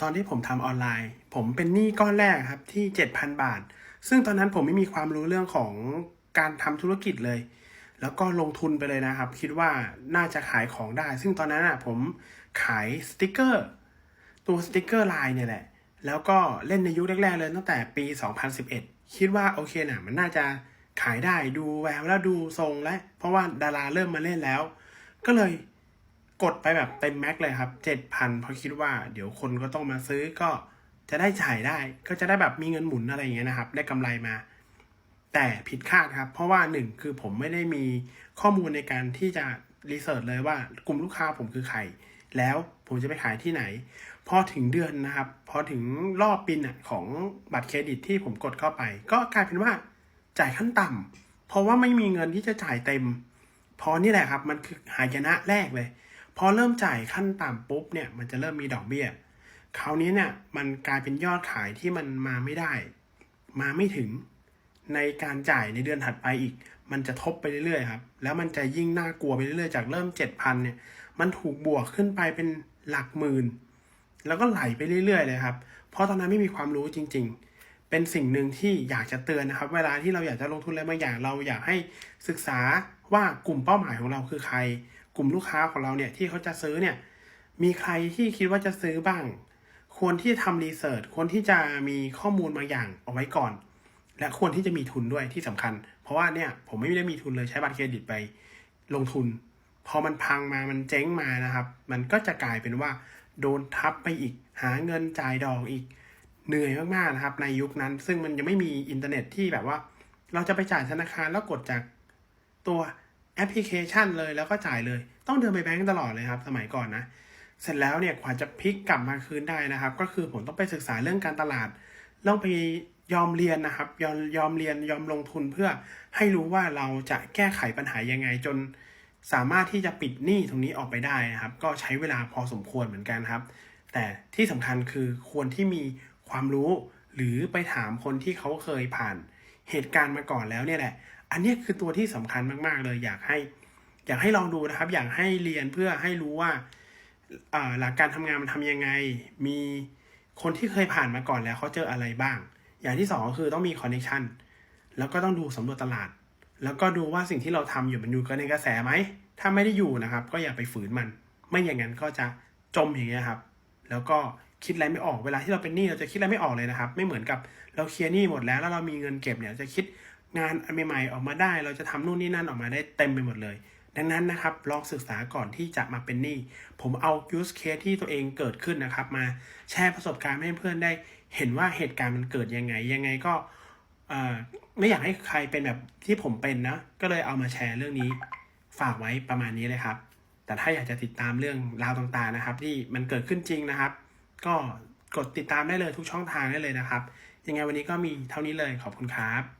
ตอนที่ผมทำออนไลน์ ผมเป็นหนี้ก้อนแรกครับที่ 7,000 บาท ซึ่งตอนนั้นผมไม่มีความรู้เรื่องของการทำธุรกิจเลย แล้วก็ลงทุนไปเลยนะครับ คิดว่าน่าจะขายของได้ ซึ่งตอนนั้นอะผมขายสติกเกอร์ ตัวสติกเกอร์ไลน์เนี่ยแหละ แล้วก็เล่นในยุคแรกๆเลยตั้งแต่ปี 2011 คิดว่าโอเคนะมันน่าจะขายได้ดูแววแล้วดูทรงแล้วเพราะว่าดาราเริ่มมาเล่นแล้ว ก็เลย กดไปแบบเต็มแม็กเลยครับ7,000เพราะคิดว่าเดี๋ยวคนก็ต้องมาซื้อก็จะได้จ่ายได้ ก็จะได้แบบมีเงินหมุนอะไรอย่างเงี้ยนะครับ ได้กำไรมา แต่ผิดคาดครับ เพราะว่าหนึ่งคือผมไม่ได้มีข้อมูลในการที่จะรีเสิร์ชเลยว่ากลุ่มลูกค้าผมคือใคร แล้วผมจะไปขายที่ไหน พอถึงเดือนนะครับ พอถึงรอบปินอะของบัตรเครดิตที่ผมกดเข้าไป ก็กลายเป็นว่าจ่ายขั้นต่ำเพราะว่าไม่มีเงินที่จะจ่ายเต็ม พอนี่แหละครับ มันคือหายนะแรกเลย พอเริ่มจ่ายขั้นต่ำปุ๊บเนี่ยมันจะเริ่มมีดอกเบี้ยคราวนี้เนี่ยมันกลายเป็นยอดขายที่มันมาไม่ได้ มาไม่ถึงในการจ่ายในเดือนถัดไปอีก มันจะทบไปเรื่อยๆครับ แล้วมันจะยิ่งน่ากลัวไปเรื่อยๆจากเริ่มเจ็ดพันเนี่ย มันถูกบวกขึ้นไปเป็นหลักหมื่น แล้วก็ไหลไปเรื่อยๆเลยครับ เพราะตอนนั้นไม่มีความรู้จริง ๆ เป็นสิ่งหนึ่งที่อยากจะเตือนนะครับ เวลาที่เราอยากจะลงทุนอะไรบางอย่างเราอยากให้ศึกษาว่ากลุ่มเป้าหมายของเราคือใคร กลุ่มลูกค้าของเราเนี่ยที่เขาจะซื้อเนี่ยมีใครที่คิดว่าจะซื้อบ้าง ควรที่จะทำรีเสิร์ชควรที่จะมีข้อมูลบางอย่างเอาไว้ก่อน และควรที่จะมีทุนด้วยที่สำคัญ เพราะว่าเนี่ยผมไม่ได้มีทุนเลยใช้บัตรเครดิตไปลงทุน พอมันพังมามันเจ๊งมานะครับ มันก็จะกลายเป็นว่า โดนทับไปอีก หาเงินจ่ายดอกอีกเหนื่อยมากๆนะครับ ในยุคนั้น ซึ่งมันยังไม่มีอินเทอร์เน็ตที่แบบว่า เราจะไปจ่ายธนาคารแล้วกดจากตัว แอปพลิเคชันเลยแล้วก็จ่ายเลย ต้องเดินไปแบงก์ตลอดเลยครับ สมัยก่อนนะ เสร็จแล้วเนี่ยกว่าจะพลิกกลับมาคืนได้นะครับ ก็คือผมต้องไปศึกษาเรื่องการตลาดต้องไปยอมเรียนนะครับยอมยอมเรียนยอมลงทุนเพื่อให้รู้ว่าเราจะแก้ไขปัญหายังไงจน สามารถที่จะปิดหนี้ตรงนี้ออกไปได้นะครับ ก็ใช้เวลาพอสมควรเหมือนกันครับ แต่ที่สำคัญคือควรที่มีความรู้ หรือไปถามคนที่เขาเคยผ่านเหตุการณ์มาก่อนแล้วเนี่ยแหละ อันนี้คือตัวที่สำคัญมากๆ เลยอยากให้ อยากให้ลองดูนะครับ อยากให้เรียนเพื่อให้รู้ว่าหลักการทำงานมันทำยังไง มีคนที่เคยผ่านมาก่อนแล้วเขาเจออะไรบ้าง อย่างที่สองก็คือต้องมีคอนเนคชันแล้วก็ต้องดูสำรวจตลาด แล้วก็ดูว่าสิ่งที่เราทำอยู่มันอยู่กันในกระแสไหม ถ้าไม่ได้อยู่นะครับ ก็อย่าไปฝืนมัน ไม่อย่างนั้นก็จะจมอย่างเงี้ยครับ แล้วก็คิดอะไรไม่ออก เวลาที่เราเป็นหนี้เราจะคิดอะไรไม่ออกเลยนะครับ ไม่เหมือนกับเราเคลียร์หนี้หมดแล้วแล้วเรามีเงินเก็บเนี่ยจะคิด งานอันใหม่ๆออกมาได้ เราจะทำนู่นนี่นั่นออกมาได้เต็มไปหมดเลย ดังนั้นนะครับลองศึกษาก่อนที่จะมาเป็นหนี้ผมเอา use case ที่ตัวเองเกิดขึ้นนะครับ มาแชร์ประสบการณ์ให้เพื่อนได้ เห็นว่าเหตุการณ์มันเกิดยังไง ยังไงก็ไม่อยากให้ใครเป็นแบบที่ผมเป็นนะ ก็เลยเอามาแชร์เรื่องนี้ฝากไว้ประมาณนี้เลยครับ แต่ถ้าอยากจะติดตามเรื่องราวต่างๆนะครับ ที่มันเกิดขึ้นจริงนะครับ ก็กดติดตามได้เลยทุกช่องทางได้เลยนะครับ ยังไงวันนี้ก็มีเท่านี้เลยขอบคุณครับ